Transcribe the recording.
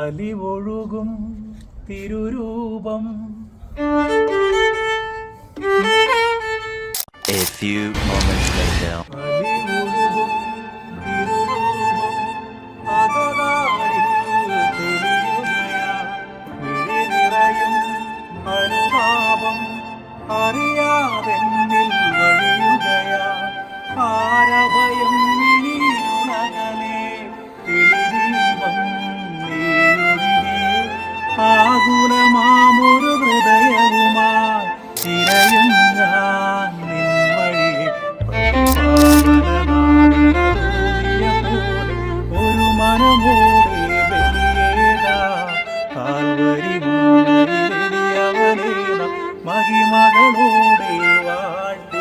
അലിവൊഴുകും തിരുരൂപം A few moments later. അറിയാതെ തെളിദീപം നീയൊഴികെ ആകുലമാമൊരു ഹൃദയവുമായി തിരയും ഞാൻ നിൻ പരിപാലനാദിനതോന്നിയ ഒരു മനമോടെ ബലിയേകാ കാൽവരി മഹിമകളോടെ വാഴ്ത്തിടാം